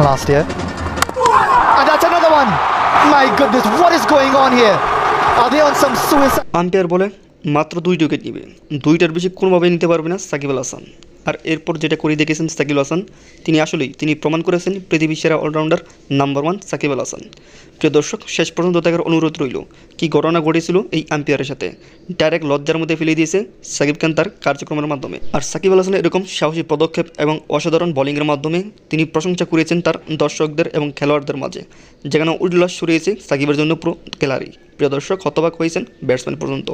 last year. And that's another one. My goodness, what is going on here? Are they on some suicide? Umpire বলে মাত্র দুইটা wicket নিবে দুইটার বেশি কোনোভাবেই নিতে পারবে না সাকিব আল হাসান আর এরপর যেটা করে দেখেছেন সাকিব হাসান তিনি আসলেই, তিনি প্রমাণ করেছেন পৃথিবীর সেরা allrounder number one Shakib Al Hasan প্রিয় দর্শক, শেষ পর্যন্ত দেখার অনুরোধ রইল, কি ঘটনা ঘটেছিল এই আম্পায়ারের সাথে? ডাইরেক্ট লজ্জার মধ্যে ফেলে দিয়েছে সাকিব খান তার কার্যক্রমের মাধ্যমে। আর সাকিব আল হাসানের এরকম সাহসী পদক্ষেপ এবং অসাধারণ বোলিংয়ের মাধ্যমে তিনি প্রশংসা করেছেন তার দর্শকদের এবং খেলোয়াড়দের মাঝে, যেখানে উল্লাস সরিয়েছে সাকিবের জন্য পুরো গ্যালারি প্রিয় দর্শক, হতবাক হয়েছেন ব্যাটসম্যান পর্যন্ত।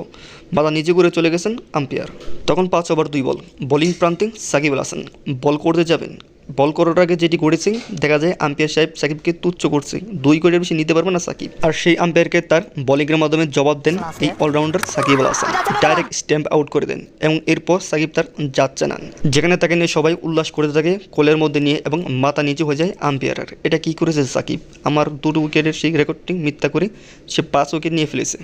বাধা নিজে করে চলে গেছেন আম্পায়ার। তখন পাঁচ ওভার দুই বল বোলিং প্রান্তে সাকিব আল হাসান। বল করতে যাবেন বল করার আগে যেটি করেছে, দেখা যায় আম্পায়ার সাহেব সাকিবকে তুচ্ছ করছে। দুই কোটির বেশি নিতে পারবে না সাকিব। আর সেই আম্পায়ারকে তার বোলিংয়ের মাধ্যমে জবাব দেন এই allrounder Shakib Al Hasan. Direct stump out করে দেন এবং এরপর সাকিব তার যাচ্ছে না যেখানে তাকে নিয়ে সবাই উল্লাস করে থাকে, কোলের মধ্যে নিয়ে এবং মাথা নিচু হয়ে যায় আম্পায়ারের। এটা কি করেছে সাকিব? আমার দুটো উইকেটের সেই রেকর্ডটি মিথ্যা করে সে পাঁচ উইকেট নিয়ে ফেলেছে।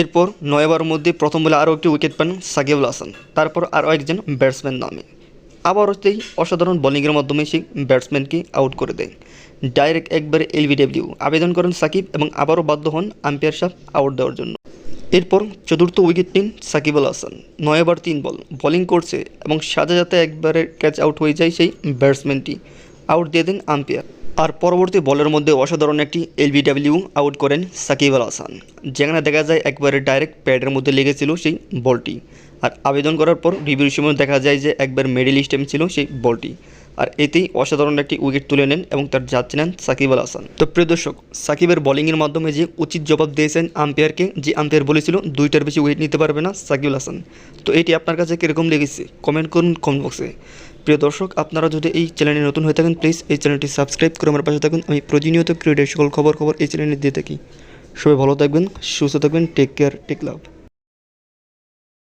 এরপর নয় ওভারের মধ্যে প্রথম বলে আরও একটি উইকেট পান সাকিব আল হাসান। তারপর আরও একজন ব্যাটসম্যান নামে। আবার সেই অসাধারণ বোলিংয়ের মাধ্যমে সেই ব্যাটসম্যানকে আউট করে দেয়। ডাইরেক্ট একবারে এলবিডব্লিউ আবেদন করেন সাকিব এবং আবারও বাধ্য হন আম্পায়ার সাহ আউট দেওয়ার জন্য। এরপর চতুর্থ উইকেট নিন সাকিব আল হাসান। নয় ওভার তিন বল বোলিং করছে এবং সাজা যাতে একবারে ক্যাচ আউট হয়ে যায় সেই ব্যাটসম্যানটি আউট দিয়ে দেন আম্পায়ার আর পরবর্তী বলের মধ্যে অসাধারণ একটি এলবিডব্লিউ আউট করেন সাকিব আল হাসান। যেখানে দেখা যায় একবারে ডাইরেক্ট প্যাডের মধ্যে লেগেছিল সেই বলটি। আর আবেদন করার পর রিভিউর সময় দেখা যায় যে একবার মিডিল স্টেম ছিল সেই বলটি। আর এতেই অসাধারণ একটি উইকেট তুলে নেন এবং তার যাচ্ছে নেন সাকিব আল হাসান। তো প্রিয় দর্শক, সাকিবের বোলিংয়ের মাধ্যমে যে উচিত জবাব দিয়েছেন আম্পায়ারকে, যে আম্পায়ার বলেছিল দুইটার বেশি উইকেট নিতে পারবে না সাকিব আল হাসান। তো এটি আপনার কাছে কীরকম লেগেছে? কমেন্ট করুন কমেন্ট বক্সে প্রিয় দর্শক, আপনারা যদি এই চ্যানেলে নতুন হয়ে থাকেন প্লিজ এই চ্যানেলটি সাবস্ক্রাইব করে আমার পাশে থাকুন। আমি প্রতিনিয়ত ক্রিয়েটের সকল খবর খবর এই চ্যানেলে দিয়ে থাকি। সবাই ভালো থাকবেন, সুস্থ থাকবেন টেক কেয়ার টেক লাভ